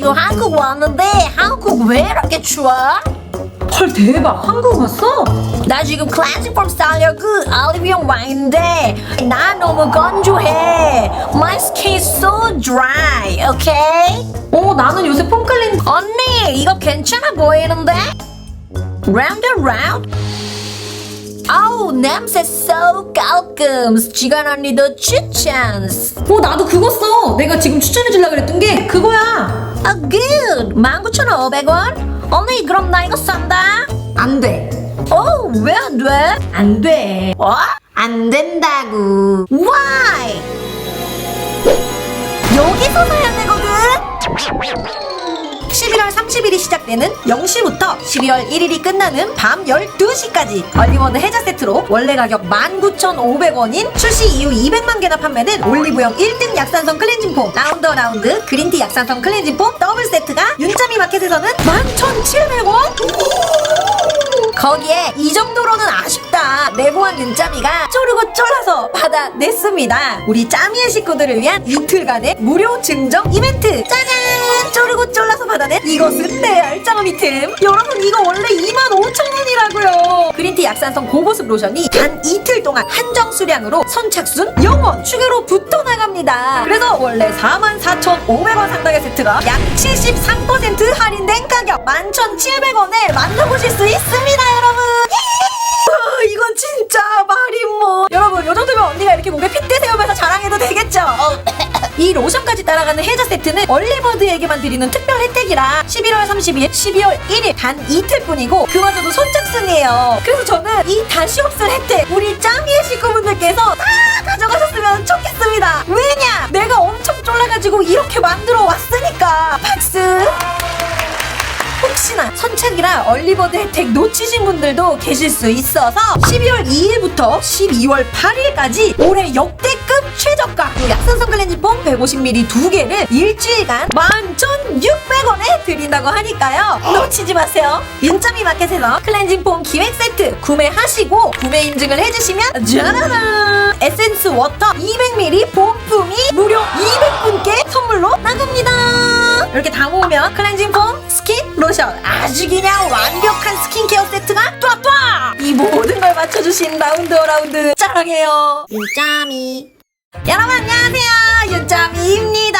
나 지금 한국 왔는데 한국 왜 이렇게 추워? 헐 대박 한국 왔어? 나 지금 클래식 폼 살려고 올리브영 와 있는데 나 너무 건조해 My skin is so dry, okay? 어 나는 요새 폼클렌 언니 이거 괜찮아 보이는데? Round and round? 아우 냄새 so 깔끔. 지간 언니도 추천 어 나도 그거 써. 내가 지금 추천해 주려고 그랬던 게 그거야. 아 good. 19,500원? 언니 그럼 나 이거 산다? 안돼. 어 왜 안 돼? 안 돼. 어? 안 된다고. Why? 여기서 사야 되거든 11월 30일이 시작되는 0시부터 12월 1일이 끝나는 밤 12시까지 얼리워드 해자 세트로 원래 가격 19,500원인 출시 이후 200만 개나 판매된 올리브영 1등 약산성 클렌징 폼 라운드 라운드 그린티 약산성 클렌징 폼 더블 세트가 윤자미 마켓에서는 11,700원? 거기에 이 정도로는 아쉽다. 내보한 윤짜미가 쪼르고 쫄라서 받아냈습니다. 우리 짜미의 식구들을 위한 이틀간의 무료 증정 이벤트. 짜잔 받아낸 이것은 레알 짜미 템. 여러분 이거 원래 25,000원이라고요. 그린티 약산성 고보습 로션이 단 이틀 동안 한정 수량으로 선착순 0원 추가로 붙어 나갑니다. 그래서 원래 44,500원 상당의 세트가 약 73% 할인된 가격. 11,700원에 만나보실 수 있습니다 이 로션까지 따라가는 해저 세트는 얼리버드에게만 드리는 특별 혜택이라 11월 30일 12월 1일 단 이틀뿐이고 그마저도 선착순이에요. 그래서 저는 이 다시 없을 혜택 우리 짬이의 식구분들께서 다 가져가셨으면 좋겠습니다. 왜냐? 내가 엄청 쫄라가지고 이렇게 만들어 왔으니까. 박수! 혹시나 선착이라 얼리버드 혜택 놓치신 분들도 계실 수 있어서 12월 2일부터 12월 8일까지 올해 역대급 최저가 요 폼 150ml 두 개를 일주일간 11,600원에 드린다고 하니까요. 놓치지 마세요. 윤짜미 마켓에서 클렌징 폼 기획 세트 구매하시고 구매 인증을 해주시면 짜라란! 에센스 워터 200ml 봄품이 무려 200분께 선물로 나갑니다. 이렇게 다 모으면 클렌징 폼, 스킨, 로션 아주 그냥 완벽한 스킨케어 세트가 뚜아뚜아 이 모든 걸 맞춰주신 라운드 라운드 사랑해요. 윤짜미 여러분 안녕하세요 윤짜미입니다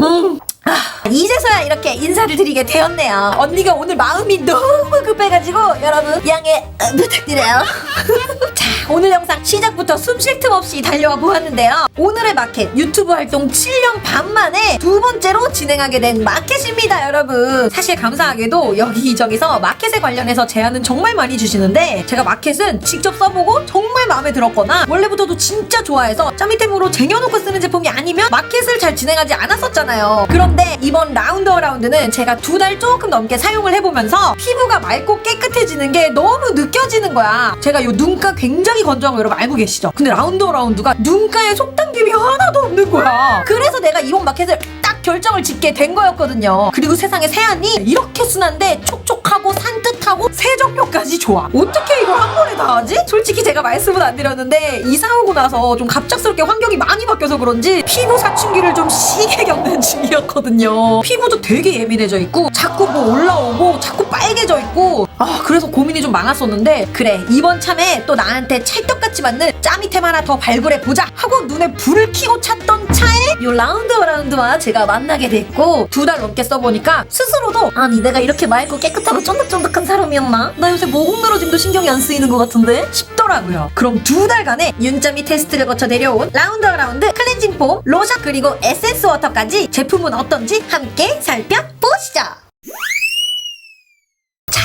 음. 아, 이제서야 이렇게 인사를 드리게 되었네요. 언니가 오늘 마음이 너무 급해가지고 여러분 양해 어, 부탁드려요. 자, 오늘 영상 시작부터 숨 쉴 틈 없이 달려와 보았는데요. 오늘의 마켓 유튜브 활동 7년 반 만에 두 번째로 진행하게 된 마켓입니다, 여러분. 사실 감사하게도 여기저기서 마켓에 관련해서 제안은 정말 많이 주시는데 제가 마켓은 직접 써보고 정말 마음에 들었거나 원래부터도 진짜 좋아해서 짬이템으로 쟁여놓고 쓰는 제품이 아니면 마켓을 잘 진행하지 않았었잖아요. 그런데 이번 라운드 어라운드는 제가 두 달 조금 넘게 사용을 해보면서 피부가 맑고 깨끗해지는 게 너무 느껴지는 거야. 제가 요 눈가 굉장히 건조한 거 여러분 알고 계시죠? 근데 라운드 어라운드가 눈가에 속당김이 하나도 없는 거야. 그래서 내가 이번 마켓을 딱 결정을 짓게 된 거였거든요. 그리고 세상에 세안이 이렇게 순한데 촉촉 하고 세정력까지 좋아. 어떻게 이걸 한 번에 다 하지? 솔직히 제가 말씀은 안 드렸는데 이사 오고 나서 좀 갑작스럽게 환경이 많이 바뀌어서 그런지 피부 사춘기를 좀 시게 겪는 중이었거든요. 피부도 되게 예민해져 있고 자꾸 뭐 올라오고 자꾸 빨개져 있고 아 그래서 고민이 좀 많았었는데 그래 이번 참에 또 나한테 찰떡같이 맞는 짬이템 하나 더 발굴해 보자 하고 눈에 불을 켜고 찾던 차에 요 라운드 라운드와 제가 만나게 됐고 두 달 넘게 써보니까 스스로도 아니 내가 이렇게 맑고 깨끗하고 쫀득쫀득한 사람이었나? 나 요새 모공 늘어짐도 신경이 안 쓰이는 것 같은데? 싶더라고요. 그럼 두 달간의 윤짬이 테스트를 거쳐 내려온 라운드 라운드 클렌징 폼, 로션 그리고 에센스 워터까지 제품은 어떤지 함께 살펴보시죠.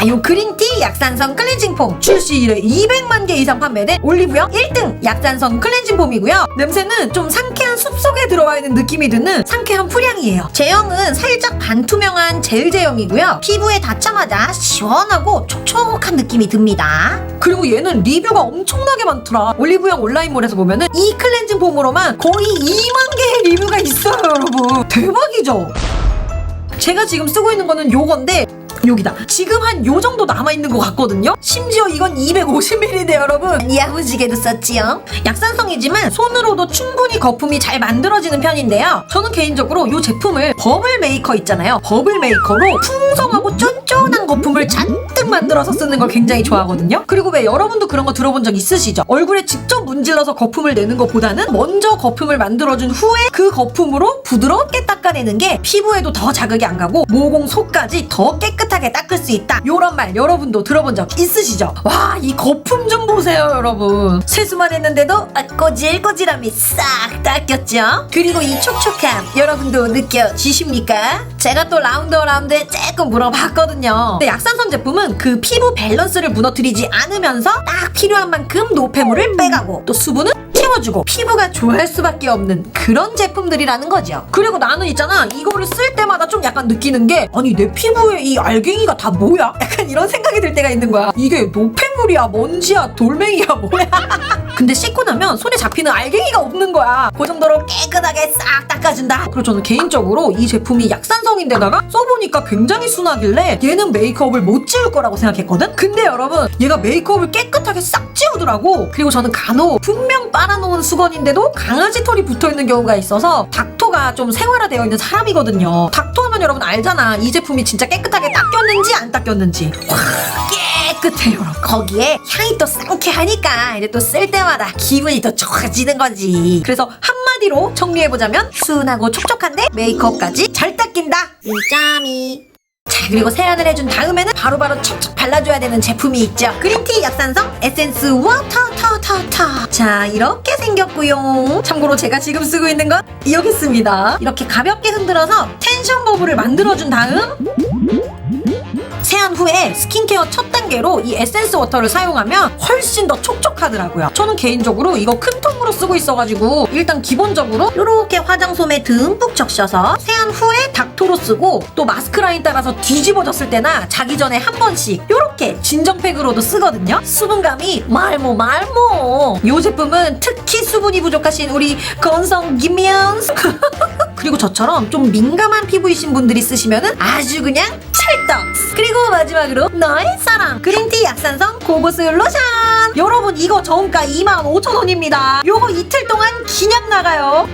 자, 요 그린티 약산성 클렌징 폼 출시 이래 200만 개 이상 판매된 올리브영 1등 약산성 클렌징 폼이고요. 냄새는 좀 상쾌한 숲속에 들어와 있는 느낌이 드는 상쾌한 풀향이에요. 제형은 살짝 반투명한 젤 제형이고요. 피부에 닿자마자 시원하고 촉촉한 느낌이 듭니다. 그리고 얘는 리뷰가 엄청나게 많더라. 올리브영 온라인몰에서 보면은 이 클렌징 폼으로만 거의 2만 개의 리뷰가 있어요, 여러분. 대박이죠? 제가 지금 쓰고 있는 거는 요건데 여기다. 지금 한 요 정도 남아있는 것 같거든요? 심지어 이건 250ml인데 여러분. 야무지게도 썼지요. 약산성이지만 손으로도 충분히 거품이 잘 만들어지는 편인데요. 저는 개인적으로 이 제품을 버블 메이커 있잖아요. 버블 메이커로 풍성하고 쫀 쫀한 거품을 잔뜩 만들어서 쓰는 걸 굉장히 좋아하거든요. 그리고 왜 여러분도 그런 거 들어본 적 있으시죠? 얼굴에 직접 문질러서 거품을 내는 것보다는 먼저 거품을 만들어준 후에 그 거품으로 부드럽게 닦아내는 게 피부에도 더 자극이 안 가고 모공 속까지 더 깨끗하게 닦을 수 있다. 요런 말 여러분도 들어본 적 있으시죠? 와, 이 거품 좀 보세요, 여러분. 세수만 했는데도 아, 꼬질꼬질함이 싹 닦였죠? 그리고 이 촉촉함 여러분도 느껴지십니까? 제가 또 라운드 라운드에 조금 물어봤거든요. 근데 약산성 제품은 그 피부 밸런스를 무너뜨리지 않으면서 딱 필요한 만큼 노폐물을 빼가고 또 수분은 채워주고 피부가 좋아할 수밖에 없는 그런 제품들이라는 거죠. 그리고 나는 있잖아 이거를 쓸 때마다 좀 약간 느끼는 게 아니 내 피부에 이 알갱이가 다 뭐야? 약간 이런 생각이 들 때가 있는 거야. 이게 노폐물이야 먼지야 돌멩이야 뭐야? 근데 씻고 나면 손에 잡히는 알갱이가 없는 거야. 그 정도로 깨끗하게 싹 닦아준다. 그리고 저는 개인적으로 이 제품이 약산성인데다가 써보니까 굉장히 순하길래 얘는 메이크업을 못 지울 거라고 생각했거든? 근데 여러분 얘가 메이크업을 깨끗하게 싹 지우더라고. 그리고 저는 간혹 분명 빨아놓은 수건인데도 강아지 털이 붙어있는 경우가 있어서 닥터가 좀 생활화되어 있는 사람이거든요. 닥터 하면 여러분 알잖아. 이 제품이 진짜 깨끗하게 닦였는지 안 닦였는지. 와, 깨끗해요. 여러분. 거기에 향이 또 상쾌하니까 이제 또 쓸 때마다 기분이 더 좋아지는 거지. 그래서 한마디로 정리해보자면 순하고 촉촉한데 메이크업까지 잘 닦인다. 일점이. 자 그리고 세안을 해준 다음에는 바로바로 척척 발라줘야 되는 제품이 있죠 그린티 약산성 에센스 워터 터터터 자 이렇게 생겼고요 참고로 제가 지금 쓰고 있는 건 여기 있습니다 이렇게 가볍게 흔들어서 텐션 버블을 만들어준 다음 세안 후에 스킨케어 첫 단계로 이 에센스 워터를 사용하면 훨씬 더 촉촉하더라고요. 저는 개인적으로 이거 큰 통으로 쓰고 있어가지고 일단 기본적으로 이렇게 화장솜에 듬뿍 적셔서 세안 후에 닥토로 쓰고 또 마스크 라인 따라서 뒤집어졌을 때나 자기 전에 한 번씩 이렇게 진정팩으로도 쓰거든요. 수분감이 말모 말모. 이 제품은 특히 수분이 부족하신 우리 건성 김미연스 그리고 저처럼 좀 민감한 피부이신 분들이 쓰시면은 아주 그냥. 그리고 마지막으로 너의 사랑 그린티 약산성 고보스 로션. 여러분 이거 저음가 25,000원입니다. 요거 이틀 동안 기냥 나가요.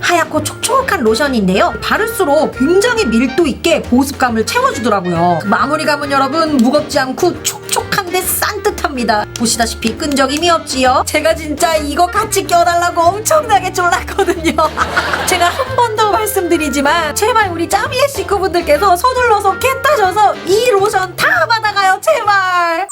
하얗고 촉촉한 로션인데요. 바를수록 굉장히 밀도 있게 보습감을 채워주더라고요. 그 마무리감은 여러분 무겁지 않고 촉촉한데 산뜻합니다. 보시다시피 끈적임이 없지요. 제가 진짜 이거 같이 껴달라고 엄청나게 졸랐거든요. 제가 한 번 더 말씀드리지만 제발 우리 짜미의 식구분들께서 서둘러서 개 따셔서 이 로션 다 받아가요. 제발.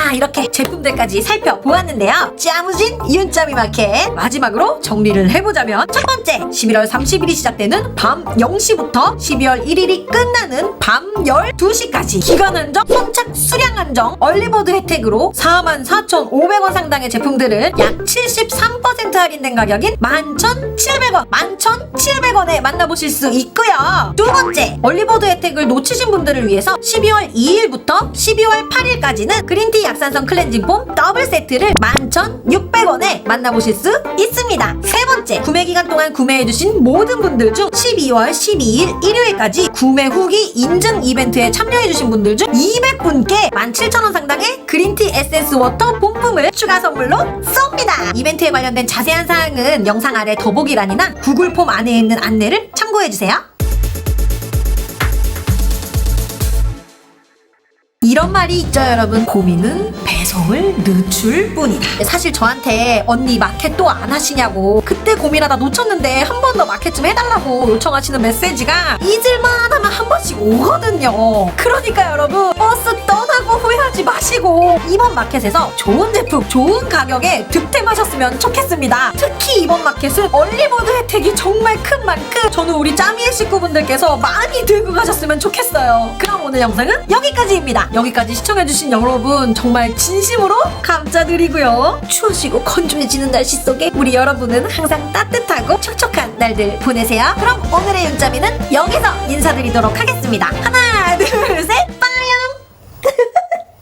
자 이렇게 제품들까지 살펴보았는데요. 짜무진 윤짜미 마켓. 마지막으로 정리를 해보자면 첫 번째 11월 30일이 시작되는 밤 0시부터 12월 1일이 끝나는 밤 12시까지 기간 한정 선착 수량 한정 얼리버드 혜택으로 44,500원 상당의 제품들을 약 73% 할인된 가격인 11,700원 11,700원에 만나보실 수 있고요. 두 번째 얼리버드 혜택을 놓치신 분들을 위해서 12월 2일부터 12월 8일까지는 그린티 약산성 클렌징 폼 더블 세트를 11,600원에 만나보실 수 있습니다. 세 번째, 구매 기간 동안 구매해주신 모든 분들 중 12월 12일 일요일까지 구매 후기 인증 이벤트에 참여해주신 분들 중 200분께 17,000원 상당의 그린티 에센스 워터 본품을 추가 선물로 쏩니다. 이벤트에 관련된 자세한 사항은 영상 아래 더보기란이나 구글 폼 안에 있는 안내를 참고해주세요. 이런 말이 있죠 여러분. 고민은 배송을 늦출 뿐이다. 사실 저한테 언니 마켓 또 안 하시냐고 그때 고민하다 놓쳤는데 한 번 더 마켓 좀 해달라고 요청하시는 메시지가 잊을만 하면 한 번씩 오거든요. 그러니까 여러분 버스 떠 나고 후회하지 마시고 이번 마켓에서 좋은 제품 좋은 가격에 득템하셨으면 좋겠습니다. 특히 이번 마켓은 얼리버드 혜택이 정말 큰 만큼 저는 우리 짜미의 식구분들께서 많이 들고 가셨으면 좋겠어요. 그럼 오늘 영상은 여기까지입니다. 여기까지 시청해주신 여러분 정말 진심으로 감사드리고요. 추워지고 건조해지는 날씨 속에 우리 여러분은 항상 따뜻하고 촉촉한 날들 보내세요. 그럼 오늘의 윤짜미는 여기서 인사드리도록 하겠습니다. 하나 둘 셋